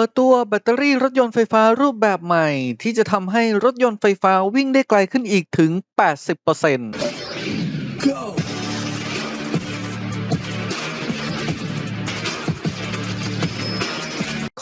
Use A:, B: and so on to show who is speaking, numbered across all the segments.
A: ปิดตัวแบตเตอรี่รถยนต์ไฟฟ้ารูปแบบใหม่ ที่จะทำให้รถยนต์ไฟฟ้าวิ่งได้ไกลขึ้นอีกถึง 80%
B: Go!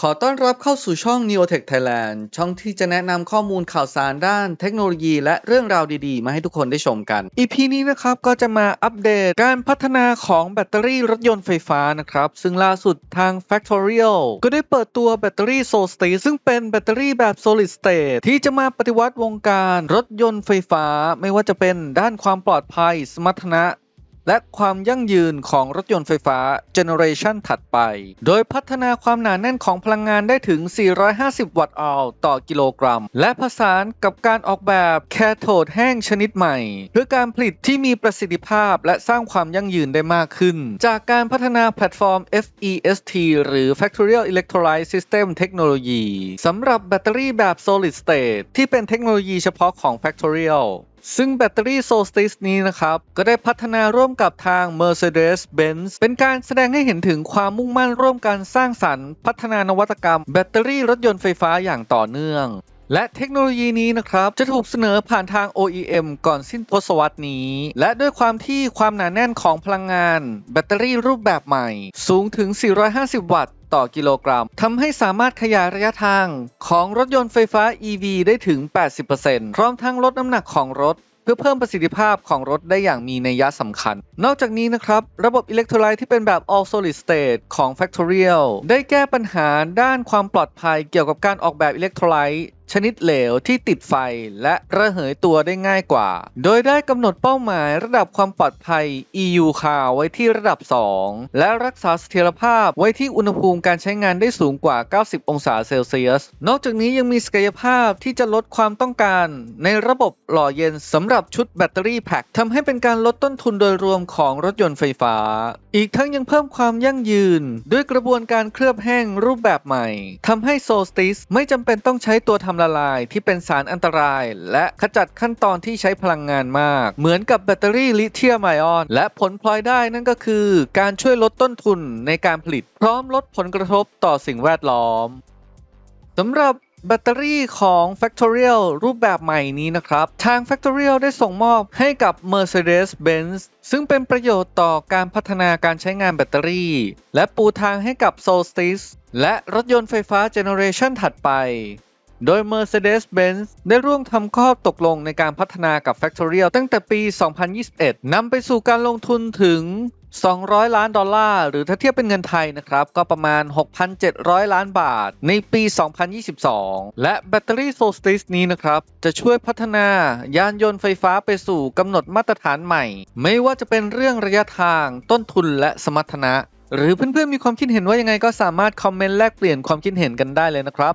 A: ขอต้อนรับเข้าสู่ช่อง Neotech Thailand ช่องที่จะแนะนำข้อมูลข่าวสารด้านเทคโนโลยีและเรื่องราวดีๆ มาให้ทุกคนได้ชมกัน EP นี้นะครับก็จะมาอัปเดตการพัฒนาของแบตเตอรี่รถยนต์ไฟฟ้านะครับ ซึ่งล่าสุดทาง Factorial ก็ได้เปิดตัวแบตเตอรี่ Soul State ซึ่งเป็นแบตเตอรี่แบบ Solid State ที่จะมาปฏิวัติวงการรถยนต์ไฟฟ้า ไม่ว่าจะเป็นด้านความปลอดภัย สมรรถนะ และความยั่งยืนของรถยนต์ไฟฟ้าเจเนอเรชันถัดไป โดยพัฒนาความหนาแน่นของพลังงานได้ถึง 450 วัตต์อวต่อกิโลกรัม และผสานกับการออกแบบแคโทดแห้งชนิดใหม่ เพื่อการผลิตที่มีประสิทธิภาพและสร้างความยั่งยืนได้มากขึ้น จากการพัฒนาแพลตฟอร์ม FEST หรือ Factorial Electrolyte System Technology สำหรับแบตเตอรี่แบบ Solid State ที่เป็นเทคโนโลยีเฉพาะของ Factorial ซึ่งแบตเตอรี่โซลสติสนี้นะครับ ก็ได้พัฒนาร่วมกับทาง Mercedes-Benz เป็นการแสดงให้เห็นถึงความมุ่งมั่นร่วมกันสร้างสรรค์ พัฒนานวัตกรรม แบตเตอรี่รถยนต์ไฟฟ้าอย่างต่อเนื่อง และเทคโนโลยีนี้นะครับ จะถูกเสนอผ่านทาง OEM ก่อนสิ้นทศวรรษนี้ และด้วยความที่ความหนาแน่นของพลังงาน แบตเตอรี่รูปแบบใหม่ สูงถึง 450 วัตต์ต่อกิโลกรัมทำให้สามารถขยายระยะทางของรถยนต์ไฟฟ้า EV ได้ถึง 80%พร้อมทั้งลดน้ำหนักของรถเพื่อเพิ่มประสิทธิภาพของรถได้อย่างมีนัยยะสำคัญ นอกจากนี้นะครับ ระบบอิเล็กโทรไลต์ที่เป็นแบบ all solid state ของ Factorial ได้แก้ปัญหาด้านความปลอดภัยเกี่ยวกับการออกแบบอิเล็กโทรไลต์ชนิดเหลวที่ติดไฟและระเหยตัวได้ง่ายกว่า โดยได้กำหนดเป้าหมายระดับความปลอดภัย EU คาไว้ที่ระดับ 2 และรักษาเสถียรภาพไว้ที่อุณหภูมิการใช้งานได้สูงกว่า 90 องศาเซลเซียส นอกจากนี้ยังมีศักยภาพที่จะลดความต้องการ ในระบบหล่อเย็นสำหรับชุดแบตเตอรี่แพ็คทำให้เป็นการลดต้นทุนโดยรวมของรถยนต์ไฟฟ้า อีกทั้งยังเพิ่มความยั่งยืน ด้วยกระบวนการเคลือบแห้งรูปแบบใหม่ทำให้ Solstice ไม่จำเป็นต้องใช้ตัวทำละลายที่เป็นสารอันตราย และขจัดขั้นตอนที่ใช้พลังงานมาก เหมือนกับแบตเตอรี่ลิเธียมไอออน และผลพลอยได้นั่นก็คือ การช่วยลดต้นทุนในการผลิต พร้อมลดผลกระทบต่อสิ่งแวดล้อมสำหรับแบตเตอรี่ของ Factorial รูปแบบใหม่นี้นะครับ ทาง Factorial ได้ส่งมอบให้กับ Mercedes-Benz ซึ่งเป็นประโยชน์ต่อการพัฒนาการใช้งานแบตเตอรี่ และปูทางให้กับ Solstice และรถยนต์ไฟฟ้าเจเนอเรชันถัดไป โดย Mercedes-Benz ได้ร่วมทำข้อตกลงในการพัฒนากับ Factorial ตั้งแต่ปี 2021 นำไปสู่การลงทุนถึง 200 ล้านดอลลาร์ หรือถ้าเทียบเป็นเงินไทยนะครับ ก็ประมาณ 6,700 ล้านบาทในปี 2022 และแบตเตอรี่ Solstice นี้นะครับ จะช่วยพัฒนายานยนต์ไฟฟ้าไปสู่กำหนดมาตรฐานใหม่ ไม่ว่าจะเป็นเรื่องระยะทางต้นทุนและสมรรถนะ หรือเพื่อนๆมีความคิดเห็นว่ายังไงก็สามารถคอมเมนต์แลกเปลี่ยนความคิดเห็นกันได้เลยนะครับ